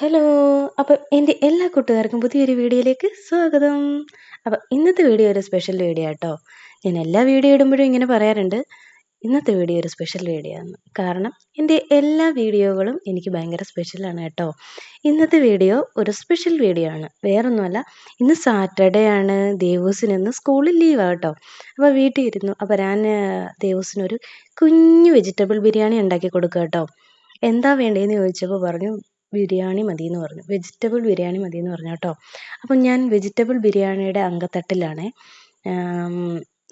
Hello അപ്പം എന്റെ എല്ലാ കൂട്ടുകാർക്കും പുതിയൊരു വീഡിയോയിലേക്ക് സ്വാഗതം. അപ്പം ഇന്നത്തെ വീഡിയോ ഒരു സ്പെഷ്യൽ വീഡിയോ ആട്ടോ. ഞാൻ എല്ലാ വീഡിയോ ഇടുമ്പോഴും ഇങ്ങനെ പറയാറുണ്ട്. ഇന്നത്തെ വീഡിയോ ഒരു സ്പെഷ്യൽ വീഡിയോ ആണ്. കാരണം എന്റെ എല്ലാ വീഡിയോകളും എനിക്ക് ഭയങ്കര സ്പെഷ്യലാണ് കേട്ടോ. ഇന്നത്തെ വീഡിയോ ഒരു സ്പെഷ്യൽ വീഡിയോ ആണ്. വേറൊന്നുമല്ല ഇന്ന് സാറ്റർഡേ ആണ്. ദേവൂസിന് ഇന്ന് സ്കൂളിൽ ലീവാണ് കേട്ടോ. അപ്പോൾ വീട്ടിൽ ഇരുന്നു. അപ്പോൾ ഞാൻ ദേവൂസിനൊരു കുഞ്ഞു വെജിറ്റബിൾ ബിരിയാണി ഉണ്ടാക്കി കൊടുക്കുക കേട്ടോ. എന്താ വേണ്ടതെന്ന് ചോദിച്ചപ്പോൾ പറഞ്ഞു ബിരിയാണി മതി എന്ന് പറഞ്ഞു. വെജിറ്റബിൾ ബിരിയാണി മതി എന്ന് പറഞ്ഞു കേട്ടോ. അപ്പം ഞാൻ വെജിറ്റബിൾ ബിരിയാണിയുടെ അങ്കത്തട്ടിലാണ്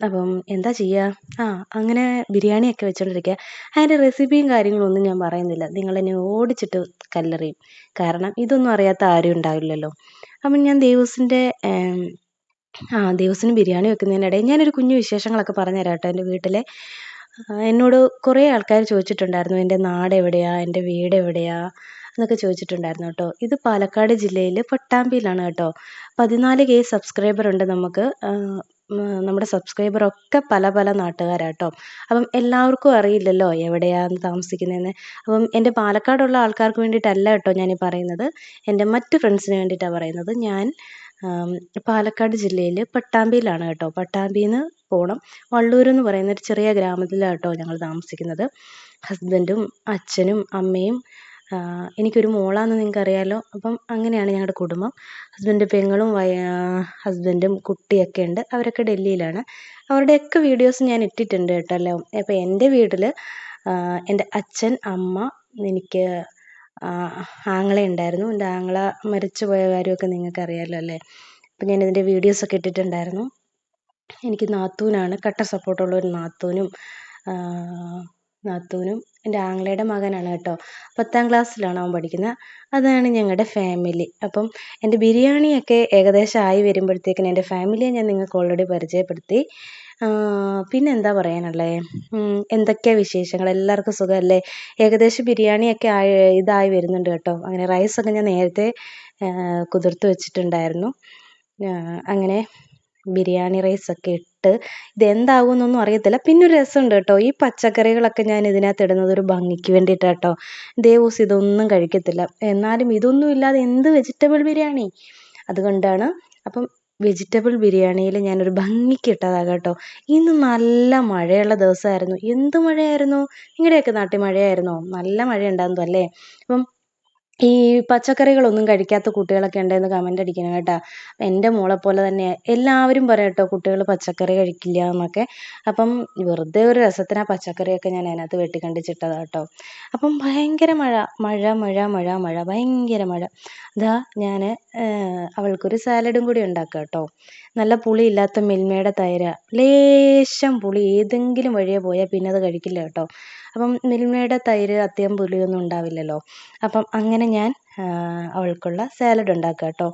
അപ്പം എന്താ ചെയ്യുക ആ അങ്ങനെ ബിരിയാണിയൊക്കെ വെച്ചുകൊണ്ടിരിക്കുക അതിന്റെ റെസിപ്പിയും കാര്യങ്ങളൊന്നും ഞാൻ പറയുന്നില്ല. നിങ്ങൾ എന്നെ ഓടിച്ചിട്ട് കല്ലെറിയും. കാരണം ഇതൊന്നും അറിയാത്ത ആരും ഉണ്ടാവില്ലല്ലോ. അപ്പം ഞാൻ ദേവസിന്റെ ആ ദേവൂസിന് ബിരിയാണി വെക്കുന്നതിനിടയിൽ ഞാനൊരു കുഞ്ഞു വിശേഷങ്ങളൊക്കെ പറഞ്ഞുതരാം കേട്ടോ എന്റെ വീട്ടിലെ. എന്നോട് കുറേ ആൾക്കാർ ചോദിച്ചിട്ടുണ്ടായിരുന്നു. എന്റെ നാട് എവിടെയാണ് എന്റെ വീട് എവിടെയാണ് എന്നൊക്കെ ചോദിച്ചിട്ടുണ്ടായിരുന്നു കേട്ടോ. ഇത് പാലക്കാട് ജില്ലയിൽ പട്ടാമ്പിയിലാണ് കേട്ടോ. പതിനാല് കെ സബ്സ്ക്രൈബർ ഉണ്ട് നമുക്ക്. നമ്മുടെ സബ്സ്ക്രൈബറൊക്കെ പല പല നാട്ടുകാരാട്ടോ അപ്പം എല്ലാവർക്കും അറിയില്ലല്ലോ എവിടെയാണ് താമസിക്കുന്നതെന്ന്. അപ്പം എന്റെ പാലക്കാടുള്ള ആൾക്കാർക്ക് വേണ്ടിയിട്ടല്ല കേട്ടോ ഞാൻ ഈ പറയുന്നത്. എന്റെ മറ്റു ഫ്രണ്ട്സിന് വേണ്ടിയിട്ടാണ് പറയുന്നത്. ഞാൻ പാലക്കാട് ജില്ലയിൽ പട്ടാമ്പിയിലാണ് കേട്ടോ. പട്ടാമ്പിയിൽ നിന്ന് പോകണം വള്ളൂർ എന്ന് പറയുന്ന ഒരു ചെറിയ ഗ്രാമത്തിലാണ് കേട്ടോ ഞങ്ങൾ താമസിക്കുന്നത്. ഹസ്ബൻഡും അച്ഛനും അമ്മയും എനിക്കൊരു മോളാണ് നിങ്ങൾക്ക് അറിയാലോ അപ്പം അങ്ങനെയാണ് ഞങ്ങളുടെ കുടുംബം. ഹസ്ബൻഡ് പെങ്ങളും ഹസ്ബൻഡും കുട്ടിയൊക്കെ ഉണ്ട്. അവരൊക്കെ ഡൽഹിയിലാണ്. അവരുടെയൊക്കെ വീഡിയോസ് ഞാൻ ഇട്ടിട്ടുണ്ട് കേട്ടല്ലോ? അപ്പോൾ എന്റെ വീട്ടിൽ എന്റെ അച്ഛൻ അമ്മ എനിക്ക് ആങ്ങള ഉണ്ടായിരുന്നു. എന്റെ ആങ്ങള മരിച്ചു പോയ കാര്യമൊക്കെ നിങ്ങൾക്ക് അറിയാലോ അല്ലേ? അപ്പം ഞാൻ ഇതിന്റെ വീഡിയോസൊക്കെ ഇട്ടിട്ടുണ്ടായിരുന്നു. എനിക്ക് നാത്തൂനാണ്. കട്ട സപ്പോർട്ടുള്ള ഒരു നാത്തൂനും നാത്തൂനും എന്റെ ആങ്ങളയുടെ മകനാണ് കേട്ടോ. പത്താം ക്ലാസ്സിലാണ് അവൻ പഠിക്കുന്നത്. അതാണ് ഞങ്ങളുടെ ഫാമിലി അപ്പം എന്റെ ബിരിയാണിയൊക്കെ ഏകദേശം ആയി വരുമ്പോഴത്തേക്കിന് എന്റെ ഫാമിലിയെ ഞാൻ നിങ്ങൾക്ക് ഓൾറെഡി പരിചയപ്പെടുത്തി. പിന്നെ എന്താ പറയാനുള്ളത് എന്തൊക്കെയാണ് വിശേഷങ്ങൾ? എല്ലാവർക്കും സുഖമല്ലേ? ഏകദേശം ബിരിയാണിയൊക്കെ ആയി ഇതായി വരുന്നുണ്ട് കേട്ടോ. അങ്ങനെ റൈസൊക്കെ ഞാൻ നേരത്തെ കുതിർത്ത് വെച്ചിട്ടുണ്ടായിരുന്നു. അങ്ങനെ ബിരിയാണി റൈസൊക്കെ ഇട്ട് ഇതെന്താകുമെന്നൊന്നും അറിയത്തില്ല. പിന്നെ ഒരു രസമുണ്ട് കേട്ടോ. ഈ പച്ചക്കറികളൊക്കെ ഞാൻ ഇതിനകത്ത് ഇടുന്നത് ഒരു ഭംഗിക്ക് വേണ്ടിയിട്ടാണ് കേട്ടോ. ദേവൂസ് ഇതൊന്നും കഴിക്കത്തില്ല. എന്നാലും ഇതൊന്നും ഇല്ലാതെ എന്ത് വെജിറ്റബിൾ ബിരിയാണി? അതുകൊണ്ടാണ് അപ്പം വെജിറ്റബിൾ ബിരിയാണിയിൽ ഞാനൊരു ഭംഗിക്ക് ഇട്ടതാണ് കേട്ടോ. ഇന്ന് നല്ല മഴയുള്ള ദിവസമായിരുന്നു. എന്ത് മഴയായിരുന്നു? നിങ്ങളുടെയൊക്കെ നാട്ടിൽ മഴയായിരുന്നോ? നല്ല മഴ ഉണ്ടായിരുന്നു അല്ലേ? അപ്പം ഈ പച്ചക്കറികളൊന്നും കഴിക്കാത്ത കുട്ടികളൊക്കെ ഉണ്ടെന്ന് കമന്റ് അടിക്കണം കേട്ടോ. എന്റെ പോലെ തന്നെ എല്ലാവരും പറയും കേട്ടോ കുട്ടികൾ പച്ചക്കറി കഴിക്കില്ല എന്നൊക്കെ. അപ്പം വെറുതെ ഒരു രസത്തിന് ആ പച്ചക്കറിയൊക്കെ ഞാൻ അതിനകത്ത് വെട്ടിക്കണ്ടിച്ചിട്ടതാണ് കേട്ടോ. അപ്പം ഭയങ്കര മഴ മഴ മഴ മഴ മഴ ഭയങ്കര മഴ. ഇതാ ഞാൻ അവൾക്കൊരു സാലഡും കൂടി ഉണ്ടാക്കാം കേട്ടോ. നല്ല പുളിയില്ലാത്ത മിൽമയുടെ തൈര്. ലേശം പുളി ഏതെങ്കിലും വഴിയെ പോയാൽ പിന്നെ അത് കഴിക്കില്ല കേട്ടോ. അപ്പം മിൽമയുടെ തൈര് അത്യം പുളിയൊന്നും ഉണ്ടാവില്ലല്ലോ. അപ്പം അങ്ങനെ ഞാൻ അവൾക്കുള്ള സാലഡ് ഉണ്ടാക്കുക കേട്ടോ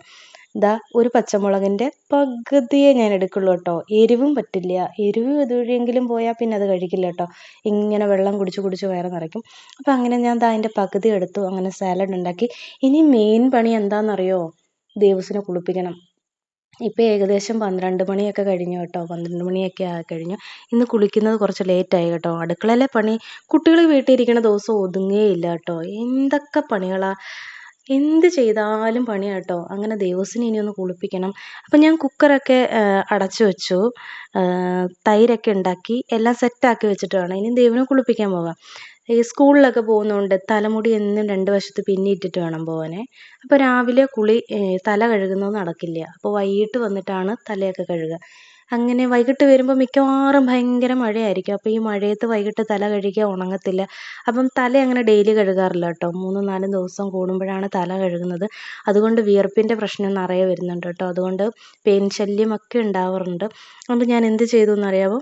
ഇതാ ഒരു പച്ചമുളകിന്റെ പകുതിയെ ഞാൻ എടുക്കുള്ളൂ കേട്ടോ എരിവും പറ്റില്ല. എരിവ് ഇതുവഴിയെങ്കിലും പോയാൽ പിന്നെ അത് കഴിക്കില്ല കേട്ടോ ഇങ്ങനെ വെള്ളം കുടിച്ച് കുടിച്ച് വയറ് നിറയ്ക്കും. അപ്പം അങ്ങനെ ഞാൻ ദാ അതിന്റെ പകുതി എടുത്തു അങ്ങനെ സാലഡ് ഉണ്ടാക്കി. ഇനി മെയിൻ പണി എന്താണെന്നറിയോ ദേവസിനെ കുളിപ്പിക്കണം. ഇപ്പോൾ ഏകദേശം പന്ത്രണ്ട് മണിയൊക്കെ കഴിഞ്ഞു കേട്ടോ. പന്ത്രണ്ട് മണിയൊക്കെ ആയി കഴിഞ്ഞു. ഇന്ന് കുളിക്കുന്നത് കുറച്ച് ലേറ്റായി കേട്ടോ. അടുക്കളയിലെ പണി കുട്ടികൾ വീട്ടിൽ ഇരിക്കുന്ന ദിവസം ഒതുങ്ങുകയില്ല കേട്ടോ. എന്തൊക്കെ പണികളാണ് എന്ത് ചെയ്താലും പണിയാണ് കേട്ടോ. അങ്ങനെ ദിവസം ഇനി ഒന്ന് കുളിപ്പിക്കണം. അപ്പം ഞാൻ കുക്കറൊക്കെ അടച്ചു വെച്ചു. തൈരൊക്കെ ഉണ്ടാക്കി എല്ലാം സെറ്റാക്കി വെച്ചിട്ട് വേണം. ഇനി ദേവിനെ കുളിപ്പിക്കാൻ പോകാം. ഈ സ്കൂളിലൊക്കെ പോകുന്നതുകൊണ്ട് തലമുടി എന്നും രണ്ട് വശത്ത് പിന്നിയിട്ടിട്ട് വേണം പോകാൻ അപ്പോൾ രാവിലെ കുളി തല കഴുകുന്നത് നടക്കില്ല. അപ്പോൾ വൈകിട്ട് വന്നിട്ടാണ് തലയൊക്കെ കഴുകുക. അങ്ങനെ വൈകിട്ട് വരുമ്പോൾ മിക്കവാറും ഭയങ്കര മഴയായിരിക്കും. അപ്പോൾ ഈ മഴയത്ത് വൈകിട്ട് തല കഴുകിയാൽ ഉണങ്ങത്തില്ല. അപ്പം തല അങ്ങനെ ഡെയിലി കഴുകാറില്ല കേട്ടോ. മൂന്നും നാലും ദിവസം കൂടുമ്പോഴാണ് തല കഴുകുന്നത്. അതുകൊണ്ട് വിയർപ്പിന്റെ പ്രശ്നം നിറയെ വരുന്നുണ്ട് കേട്ടോ. അതുകൊണ്ട് പെയിൻ ശല്യമൊക്കെ ഉണ്ടാവാറുണ്ട്. അതുകൊണ്ട് ഞാൻ എന്ത് ചെയ്തു എന്നറിയാമോ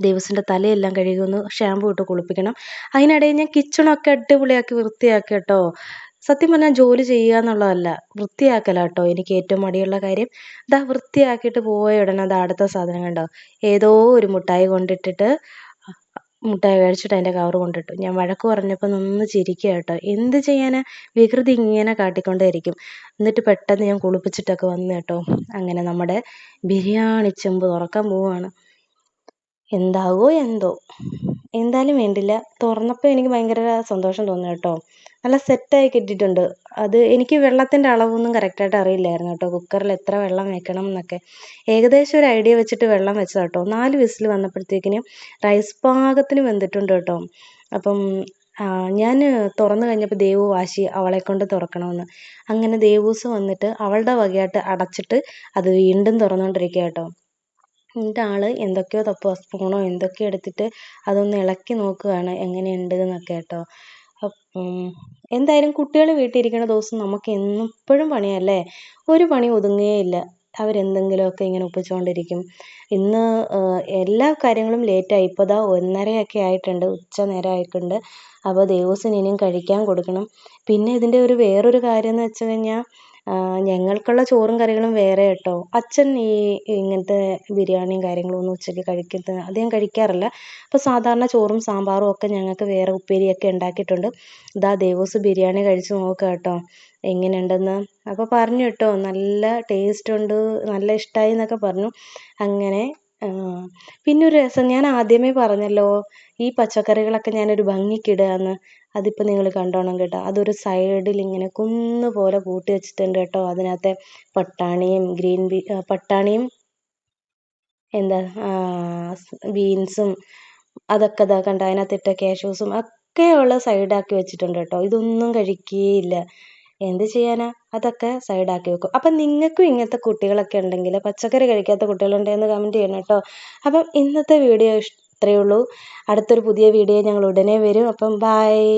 ദേവസിന്റെ തലയെല്ലാം കഴുകി ഒന്ന് ഷാമ്പു ഇട്ട് കുളിപ്പിക്കണം. അതിനിടയിൽ ഞാൻ കിച്ചണൊക്കെ അടിപൊളിയാക്കി വൃത്തിയാക്കി കേട്ടോ. സത്യം പറഞ്ഞാൽ ജോലി ചെയ്യുക എന്നുള്ളതല്ല വൃത്തിയാക്കലാണ് കേട്ടോ എനിക്ക് ഏറ്റവും മടിയുള്ള കാര്യം. ഇതാ വൃത്തിയാക്കിയിട്ട് പോയ ഉടനെ അത് അടുത്ത സാധനം കണ്ടോ? ഏതോ ഒരു മുട്ടായി കൊണ്ടിട്ടിട്ട് മുട്ടായി കഴിച്ചിട്ട് അതിന്റെ കവർ കൊണ്ടിട്ടു. ഞാൻ വഴക്ക് പറഞ്ഞപ്പോൾ നിന്ന് ചിരിക്കുക കേട്ടോ. എന്ത് ചെയ്യാനാ? വികൃതി ഇങ്ങനെ കാട്ടിക്കൊണ്ടേയിരിക്കും. എന്നിട്ട് പെട്ടെന്ന് ഞാൻ കുളിപ്പിച്ചിട്ടൊക്കെ വന്നു കേട്ടോ. അങ്ങനെ നമ്മുടെ ബിരിയാണി ചെമ്പ് തുറക്കാൻ പോവുകയാണ് എന്താവോ എന്തോ. എന്തായാലും വേണ്ടില്ല. തുറന്നപ്പോൾ എനിക്ക് ഭയങ്കര സന്തോഷം തോന്നി കേട്ടോ. നല്ല സെറ്റായി കിട്ടിയിട്ടുണ്ട്. അത് എനിക്ക് വെള്ളത്തിന്റെ അളവൊന്നും കറക്റ്റായിട്ട് അറിയില്ലായിരുന്നു കേട്ടോ. കുക്കറിൽ എത്ര വെള്ളം വെക്കണം എന്നൊക്കെ. ഏകദേശം ഒരു ഐഡിയ വെച്ചിട്ട് വെള്ളം വെച്ചതാണ് കേട്ടോ. നാല് വിസിൽ വന്നപ്പോഴത്തേക്കിനും റൈസ് പാകത്തിന് വെന്തിട്ടുണ്ട് കേട്ടോ. അപ്പം ഞാൻ തുറന്നു കഴിഞ്ഞപ്പോൾ ദേവു വാശി അവളെ കൊണ്ട് തുറക്കണമെന്ന്. അങ്ങനെ ദേവൂസ് വന്നിട്ട് അവളുടെ വകയായിട്ട് അടച്ചിട്ട് അത് വീണ്ടും തുറന്നുകൊണ്ടിരിക്കുക കേട്ടോ. എന്നിട്ട് ആൾ എന്തൊക്കെയോ തപ്പുക സ്പൂണോ എന്തൊക്കെയോ എടുത്തിട്ട് അതൊന്ന് ഇളക്കി നോക്കുകയാണ് എങ്ങനെയുണ്ട് എന്നൊക്കെ കേട്ടോ എന്തായാലും കുട്ടികൾ വീട്ടിൽ ഇരിക്കുന്ന ദിവസം നമുക്ക് എന്നും എപ്പോഴും പണിയല്ലേ? ഒരു പണി ഒതുങ്ങുകയില്ല അവരെന്തെങ്കിലുമൊക്കെ ഇങ്ങനെ ഒപ്പിച്ചുകൊണ്ടിരിക്കും. ഇന്ന് എല്ലാ കാര്യങ്ങളും ലേറ്റായി ഇപ്പോൾ ദാ ഒന്നരയൊക്കെ ആയിട്ടുണ്ട്. ഉച്ച നേരം ആയിട്ടുണ്ട് അപ്പോൾ ദേവൂസിന് ഇനിയും കഴിക്കാൻ കൊടുക്കണം. പിന്നെ ഇതിന്റെ ഒരു വേറൊരു കാര്യം എന്ന് വെച്ച് കഴിഞ്ഞാൽ ഞങ്ങൾക്കുള്ള ചോറും കറികളും വേറെ കേട്ടോ. അച്ഛൻ ഈ ഇങ്ങനത്തെ ബിരിയാണിയും കാര്യങ്ങളും ഒന്നും ഉച്ചയ്ക്ക് കഴിക്കുന്നത് അധികം കഴിക്കാറില്ല. അപ്പോൾ സാധാരണ ചോറും സാമ്പാറും ഒക്കെ ഞങ്ങൾക്ക് വേറെ ഉപ്പേരിയൊക്കെ ഉണ്ടാക്കിയിട്ടുണ്ട്. ഇതാ ദേവോസ് ബിരിയാണി കഴിച്ച് നോക്കുക കേട്ടോ. എങ്ങനെയുണ്ടെന്ന്. അപ്പോൾ പറഞ്ഞു കേട്ടോ. നല്ല ടേസ്റ്റ് ഉണ്ട്. നല്ല ഇഷ്ടമായി എന്നൊക്കെ പറഞ്ഞു. അങ്ങനെ പിന്നെ ഒരു രസം ഞാൻ ആദ്യമേ പറഞ്ഞല്ലോ ഈ പച്ചക്കറികളൊക്കെ ഞാനൊരു ഭംഗിക്കിടുകയെന്ന് അതിപ്പോൾ നിങ്ങൾ കണ്ടോണം കേട്ടോ. അതൊരു സൈഡിൽ ഇങ്ങനെ കുന്ന് പോലെ കൂട്ടി വെച്ചിട്ടുണ്ട് കേട്ടോ. അതിനകത്തെ പട്ടാണിയും ഗ്രീൻ ബീ പട്ടാണിയും എന്താ ബീൻസും അതൊക്കെ ഇതാ കണ്ടോ? അതിനകത്തിട്ട കാഷ്യൂസും ഒക്കെയുള്ള സൈഡാക്കി വെച്ചിട്ടുണ്ട് കേട്ടോ. ഇതൊന്നും കഴിക്കുകയില്ല എന്ത് ചെയ്യാനാ? അതൊക്കെ സൈഡാക്കി വെക്കും. അപ്പം നിങ്ങൾക്കും ഇങ്ങനത്തെ കുട്ടികളൊക്കെ ഉണ്ടെങ്കിൽ പച്ചക്കറി കഴിക്കാത്ത കുട്ടികളുണ്ടെന്ന് കമന്റ് ചെയ്യണം കേട്ടോ. അപ്പം ഇന്നത്തെ വീഡിയോ ഇത്രയേ ഉള്ളൂ. അടുത്തൊരു പുതിയ വീഡിയോ ഞങ്ങൾ ഉടനെ വരും. അപ്പം ബായ്